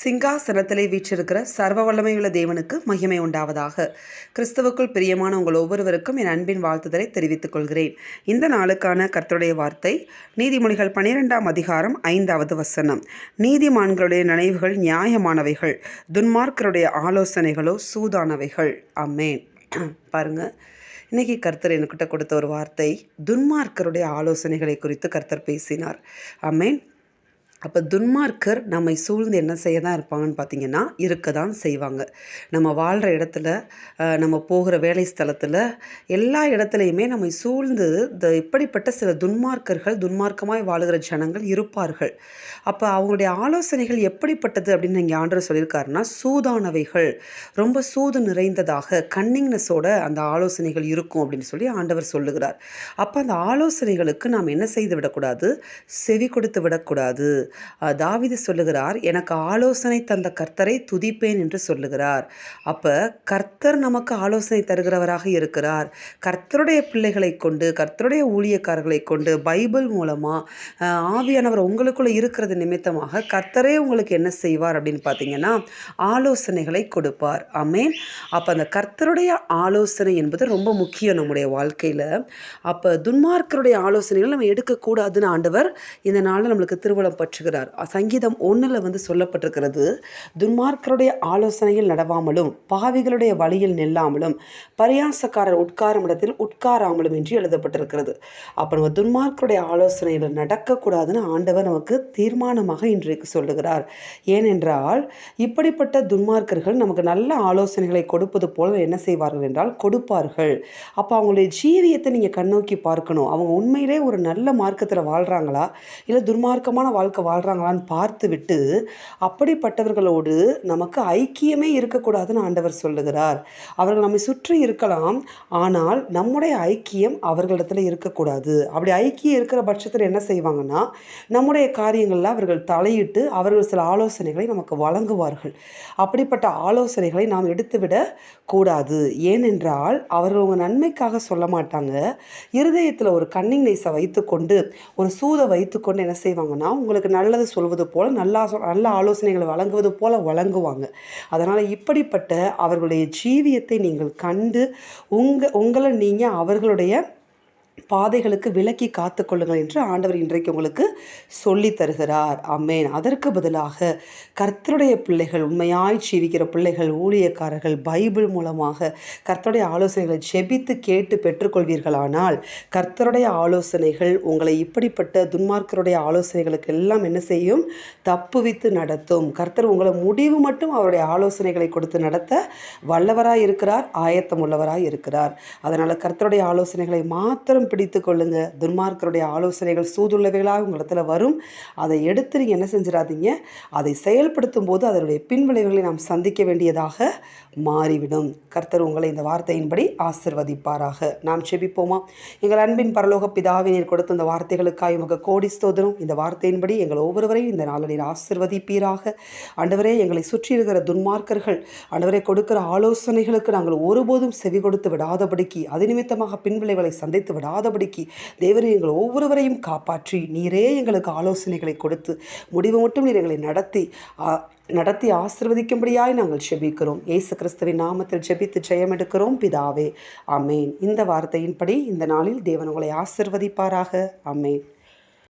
சிங்காசனத்திலே வீற்றிருக்கிற சர்வ வல்லமையுள்ள தேவனுக்கு மகிமை உண்டாவதாக. கிறிஸ்துவுக்குள் பிரியமான உங்கள் ஒவ்வொருவருக்கும் என் அன்பின் வாழ்த்துதலை தெரிவித்துக் கொள்கிறேன். இந்த நாளுக்கான கர்த்தருடைய வார்த்தை நீதிமொழிகள் பனிரெண்டாம் அதிகாரம் ஐந்தாவது வசனம். நீதிமான்களுடைய நினைவுகள் நியாயமானவைகள் துன்மார்க்கருடைய ஆலோசனைகளோ சூதானவைகள். அம்மேன் பாருங்க இன்னைக்கு கர்த்தர் என்கிட்ட கொடுத்த ஒரு வார்த்தை துன்மார்க்கருடைய ஆலோசனைகளை குறித்து கர்த்தர் பேசினார். அம்மேன் அப்போ துன்மார்க்கர் நம்மை சூழ்ந்து என்ன செய்ய தான் இருப்பாங்கன்னு பார்த்தீங்கன்னா இருக்க தான் செய்வாங்க. நம்ம வாழ்கிற இடத்துல நம்ம போகிற வேலை ஸ்தலத்தில் எல்லா இடத்துலையுமே நம்மை சூழ்ந்து இந்த இப்படிப்பட்ட சில துன்மார்க்கர்கள் துன்மார்க்கமாய் வாழுகிற ஜனங்கள் இருப்பார்கள். அப்போ அவங்களுடைய ஆலோசனைகள் எப்படிப்பட்டது அப்படின்னு இங்கே ஆண்டவர் சொல்லியிருக்காருன்னா சூதானவைகள். ரொம்ப சூது நிறைந்ததாக கன்னிங்னஸோட அந்த ஆலோசனைகள் இருக்கும் அப்படின்னு சொல்லி ஆண்டவர் சொல்லுகிறார். அப்போ அந்த ஆலோசனைகளுக்கு நாம் என்ன செய்து விடக்கூடாது? செவி கொடுத்து விடக்கூடாது. தாவீது சொல்லுகிறார் எனக்கு ஆலோசனை தந்த கர்த்தரை துதிப்பேன் என்று சொல்லுகிறார். அப்போ கர்த்தர் நமக்கு ஆலோசனை தருகிறவராக இருக்கிறார். கர்த்தருடைய பிள்ளைகளை கொண்டு கர்த்தருடைய ஊழியக்காரர்களை கொண்டு பைபிள் மூலமாக ஆவியானவர் உங்களுக்குள்ளே இருக்கிறது நிமித்தமாக கர்த்தரே உங்களுக்கு என்ன செய்வார் அப்படின்னு பார்த்தீங்கன்னா ஆலோசனைகளை கொடுப்பார். அமேன் அப்போ அந்த கர்த்தருடைய ஆலோசனை என்பது ரொம்ப முக்கியம் நம்முடைய வாழ்க்கையில். அப்போ துன்மார்க்கருடைய ஆலோசனைகள் நம்ம எடுக்கக்கூடாதுன்னு ஆண்டவர் இந்த நாளில் நம்மளுக்கு திருவள்ளம் மாற்றுகிறார் சங்கீதம் ஒன்றில் வந்து சொல்லப்பட்டிருக்கிறது துன்மார்க்கருடைய ஆலோசனையில் நடவாமலும் பாவிகளுடைய வழியில் நில்லாமலும் பரியாசக்காரர் உட்காரும் இடத்தில் உட்காராமலும் என்று எழுதப்பட்டிருக்கிறது. அப்போ நம்ம துன்மார்க்கருடைய ஆலோசனையில் நடக்கக்கூடாதுன்னு ஆண்டவர் நமக்கு தீர்மானமாக இன்றைக்கு சொல்லுகிறார். ஏனென்றால் இப்படிப்பட்ட துன்மார்க்கர்கள் நமக்கு நல்ல ஆலோசனைகளை கொடுப்பது போல என்ன செய்வார்கள் என்றால் கொடுப்பார்கள். அப்போ அவங்களுடைய ஜீவியத்தை நீங்கள் கண்ணோக்கி பார்க்கணும். அவங்க உண்மையிலே ஒரு நல்ல மார்க்கத்தில் வாழ்கிறாங்களா இல்லை துர்மார்க்கமான வாழ்க்கை வாழ்கிறாங்களான்னு பார்த்து விட்டு அப்படிப்பட்டவர்களோடு நமக்கு ஐக்கியமே இருக்கக்கூடாதுன்னு ஆண்டவர் சொல்லுகிறார். அவர்கள் நம்மை சுற்றி இருக்கலாம் ஆனால் நம்முடைய ஐக்கியம் அவர்களிடத்துல இருக்கக்கூடாது. அப்படி ஐக்கியம் இருக்கிற பட்சத்தில் என்ன செய்வாங்கன்னா நம்முடைய காரியங்களில் அவர்கள் தலையிட்டு அவர்கள் சில ஆலோசனைகளை நமக்கு வழங்குவார்கள். அப்படிப்பட்ட ஆலோசனைகளை நாம் எடுத்துவிட கூடாது. ஏனென்றால் அவர்கள் உங்கள் நன்மைக்காக சொல்ல மாட்டாங்க. இருதயத்தில் ஒரு கன்னிங் நெய்ஸை வைத்துக்கொண்டு ஒரு சூதை வைத்துக்கொண்டு என்ன செய்வாங்கன்னா உங்களுக்கு நல்லது சொல்வது போல் நல்லா சொ- நல்ல ஆலோசனைகளை வழங்குவது போல வழங்குவாங்க. அதனால் இப்படிப்பட்ட அவர்களுடைய ஜீவியத்தை நீங்கள் கண்டு உங்கள் உங்களை நீங்கள் அவர்களுடைய பாதைகளுக்கு விலக்கி காத்துக்கொள்ளுங்கள் என்று ஆண்டவர் இன்றைக்கு உங்களுக்கு சொல்லி தருகிறார். அம்மேன் அதற்கு பதிலாக கர்த்தருடைய பிள்ளைகள் உண்மையாய் ஜீவிக்கிற பிள்ளைகள் ஊழியக்காரர்கள் பைபிள் மூலமாக கர்த்தருடைய ஆலோசனைகளை செபித்து கேட்டு பெற்றுக்கொள்வீர்களானால் கர்த்தருடைய ஆலோசனைகள் உங்களை இப்படிப்பட்ட துன்மார்க்கருடைய ஆலோசனைகளுக்கு எல்லாம் என்ன செய்யும்? தப்புவித்து நடத்தும். கர்த்தர் உங்களை முடிவு மட்டும் அவருடைய ஆலோசனைகளை கொடுத்து நடத்த வல்லவராய் இருக்கிறார் ஆயத்தம் உள்ளவராய் இருக்கிறார். அதனால் கர்த்தருடைய ஆலோசனைகளை மாத்திரம் பிடித்து கொள்ளுங்க துன்மார்க்கருடைய ஆலோசனைகள் சூதுள்ளவைகளாக உங்களிடத்துல வரும். அதை எடுத்து நீங்கள் என்ன செஞ்சிடாதீங்க. அதை செயல்படுத்தும் போது அதனுடைய பின்விளைவுகளை நாம் சந்திக்க வேண்டியதாக மாறிவிடும். கர்த்தர் உங்களை இந்த வார்த்தையின்படி ஆசிர்வதிப்பாராக. நாம் செபிப்போமா? எங்கள் அன்பின் பரலோக பிதாவை நீர் கொடுத்த இந்த வார்த்தைகளுக்காக உமக்கு கோடி ஸ்தோதனம் இந்த வார்த்தையின்படி எங்கள் ஒவ்வொருவரையும் இந்த நாளில் நீர் ஆசிர்வதிப்பீராக. ஆண்டவரே எங்களை சுற்றி இருக்கிற துன்மார்க்கர்கள் ஆண்டவரே கொடுக்கிற ஆலோசனைகளுக்கு நாங்கள் ஒருபோதும் செவி கொடுத்து விடாதபடிக்கு அது நிமித்தமாக பின்விளைவுகளை சந்தித்து விடாதபடிக்கு தேவரே எங்கள் ஒவ்வொருவரையும் காப்பாற்றி நீரே எங்களுக்கு ஆலோசனைகளை கொடுத்து முடிவு மட்டும் நீர் எங்களை நடத்தி நடத்தி ஆசிர்வதிக்கும்படியாய் நாங்கள் ஜெபிக்கிறோம். ஏசு கிறிஸ்துவின் நாமத்தில் ஜெபித்து ஜெயம் எடுக்கிறோம். பிதாவே அமேன் இந்த வார்த்தையின்படி இந்த நாளில் தேவன் உங்களை ஆசிர்வதிப்பாராக. அமேன்